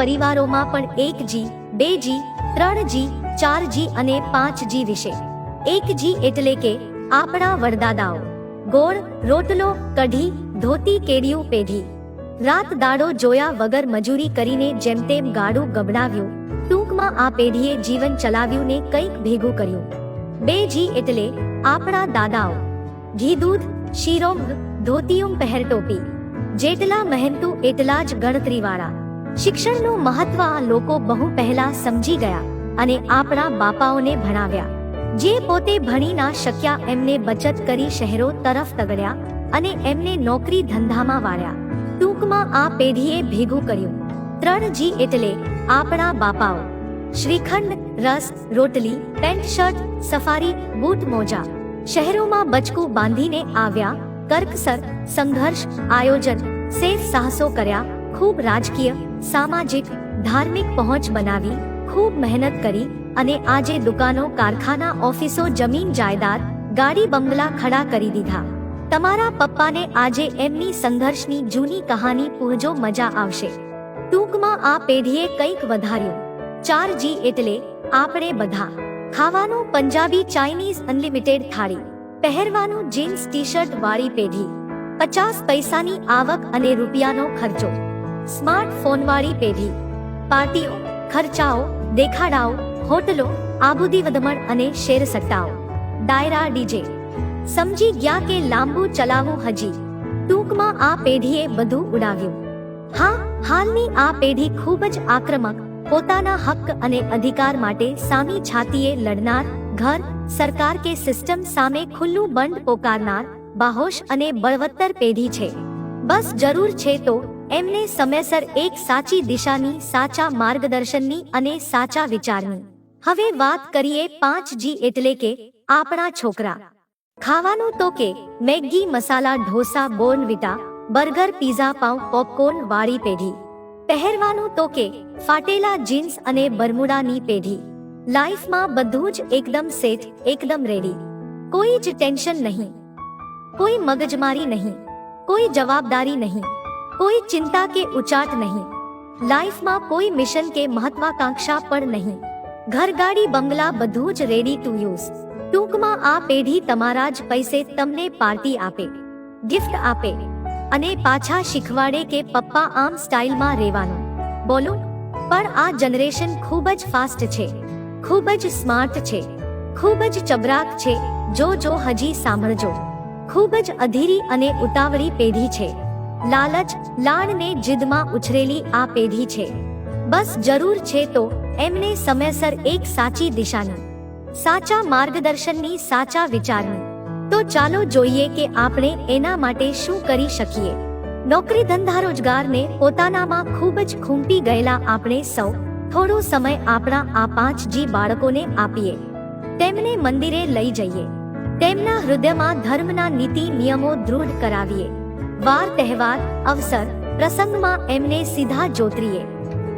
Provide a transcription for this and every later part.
પરિવારોમાં પણ એક જી, બે જી, ત્રણ જી, ચાર જી અને પાંચ જી વિશે. એક જી એટલે કે આપણા વડદાદાઓ ગોળ, રોટલો, કઢી, ધોતી કેડિયું પેઢી. રાત દાડો જોયા વગર મજૂરી કરીને જેમ તેમ ગાડું ગબડાવ્યું. ટૂંકમાં આ પેઢીએ જીવન ચલાવ્યું ને કંઈક ભેગું કર્યું. બે જી એટલે આપણા દાદાઓ. ઘી દૂધ શીરો ધોતિયું પહેર ટોપી જેટલા મહેનતુ એટલા જ ગણતરીવાળા. શિક્ષણનું મહત્વ આ લોકો બહુ પહેલા સમજી ગયા અને આપણા બાપાઓને ભણાવ્યા. જે પોતે ભણી ના શક્યા એમને બચત કરી શહેરો તરફ તગડ્યા અને એમને નોકરી ધંધામાં વાળ્યા. ટૂંકમાં આ પેઢીએ ભેગું કર્યું. ત્રણ જી એટલે આપણા બાપાઓ. શ્રીખંડ, રસ, રોટલી, પેન્ટ શર્ટ, સફારી, બૂટ મોજા. શહેરોમાં બચકું બાંધીને આવ્યા, કર્કસર, સંઘર્ષ, આયોજન સેફ સાહસો કર્યા ખૂબ રાજકીય, સામાજિક, ધાર્મિક પહોંચ બનાવી, ખૂબ મહેનત કરી અને આજે દુકાનો, કારખાના, ઓફિસો, જમીન જાયદાદ, ગાડી, બંગલા ખડા કરી દીધા. તમારા પપ્પાને આજે એમની સંઘર્ષની જૂની કહાની પૂરજો મજા આવશે. ટૂંકમાં આ પેઢીએ કંઈક વધાર્યું. ચાર જી એટલે આપણે બધા. ખાવાનું પંજાબી ચાઇનીઝ અનલિમિટેડ થાળી. પહેરવાનું જીન્સ ટી શર્ટ વાળી પેઢી. પચાસ પૈસાની આવક અને રૂપિયાનો ખર્ચો. સ્માર્ટફોન વાળી પેઢી. પાર્ટીઓ, ખર્ચાઓ, દેખાડાઓ, હોટલો, આબુદી વધમણ અને શેર સટ્ટાઓ. ડાયરા ડીજે. સમજી ગયા કે લાંબુ ચલાવવું હજી. ટૂંકમાં આ પેઢીએ બધું ઉડાવ્યું. હા, હાલની આ પેઢી ખૂબ જ આક્રમક, પોતાના હક અને અધિકાર માટે સામી છાતીએ લડનાર, ઘર, સરકાર કે સિસ્ટમ સામે ખુલ્લું બંધ પોકારનાર, બાહોશ અને બળવત્તર પેઢી છે. બસ જરૂર છે તો એમને સમયસર એક સાચી દિશાની, સાચા માર્ગદર્શનની અને સાચા વિચારની. હવે વાત કરીએ પાંચ જી એટલે કે આપણા છોકરા. ખાવાનું તો કે, Maggi, masala, dosa Bournvita burger, pizza, પાઉં, પોપકોર્ન, વાળી પેઢી. પહેરવાનું તો કે, ફાટેલા જીન્સ અને બરમુડાની પેઢી. લાઈફમાં બધું જ એકદમ સેટ, એકદમ રેડી. કોઈ જ ટેન્શન નહીં. કોઈ મગજમારી નહીં. કોઈ જવાબદારી નહીં. કોઈ ચિંતા કે ઉચાટ નહીં. લાઈફમાં કોઈ મિશન કે મહત્વાકાંક્ષા પણ નહીં. ઘરગાડી, બંગલા બધું જ રેડી ટુ યુઝ ટૂંકમાં આ પેઢી તમારા જ પૈસે તમને પાર્ટી આપે ગિફ્ટ આપે અને પાછા શીખવાડે કે પપ્પા આમ સ્ટાઇલમાં રહેવાનું. બોલો, પણ આ જનરેશન ખૂબ જ ફાસ્ટ છે, ખૂબ જ સ્માર્ટ છે, ખૂબ જ ચબરાક છે, જો જો હજી સાંભળજો. ખૂબ જ અધીરી અને ઉતાવળી પેઢી છે. લાલચ લાણને જીદમાં ઉછરેલી આ પેઢી છે. બસ જરૂર છે તો એમને સમયસર એક સાચી દિશાની, સાચા માર્ગદર્શનની, સાચા વિચારની. તો ચાલો જોઈએ કે આપણે એના માટે શું કરી શકીએ. નોકરી ધંધા રોજગારને પોતાનામાં ખૂબ જ ખૂંપી ગયેલા આપણે સૌ થોડો સમય આપણા આ પાંચ જી બાળકોને આપીએ. તેમને મંદિરે લઈ જઈએ. તેમના હૃદયમાં ધર્મના નીતિ નિયમો દૃઢ કરાવીએ. વાર તહેવાર, અવસર, પ્રસંગમાં એમને સીધા જોતરીએ.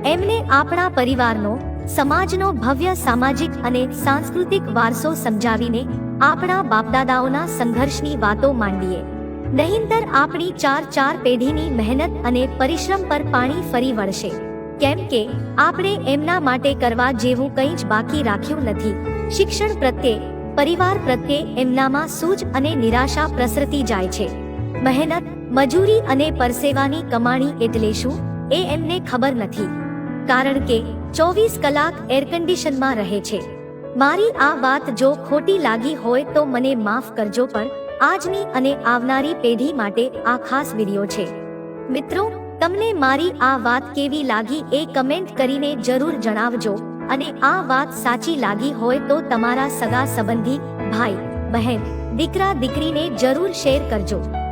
એમને આપણા પરિવારનો, સમાજનો ભવ્ય સામાજિક અને સાંસ્કૃતિક વારસો સમજાવીને આપણા બાપદાદાઓના સંઘર્ષની વાતો માંડીએ. નહીંતર આપણી ચાર ચાર પેઢીની મહેનત અને પરિશ્રમ પર પાણી ફરી વળશે. કેમ કે, આપણે એમના માટે કરવા જેવું કંઈ જ બાકી રાખ્યું નથી. શિક્ષણ પ્રત્યે, પરિવાર પ્રત્યે એમનામાં સૂજ અને નિરાશા પ્રસરતી જાય છે. મહેનત, મજૂરી અને પરસેવાની કમાણી એટલે શું? એ એમને ખબર નથી. કારણ કે ચોવીસ કલાક એરકન્ડિશનમાં રહે છે. મારી આ વાત જો ખોટી લાગી હોય તો મને માફ કરજો, પણ આજની અને આવનારી પેઢી માટે આ ખાસ વીડિયો છે. મિત્રો, તમને મારી આ વાત કેવી લાગી એ કમેન્ટ કરીને જરૂર જણાવજો અને આ વાત સાચી લાગી હોય તો તમારા સગા સંબંધી, ભાઈ, બહેન, દીકરા, દીકરીને જરૂર શેર કરજો.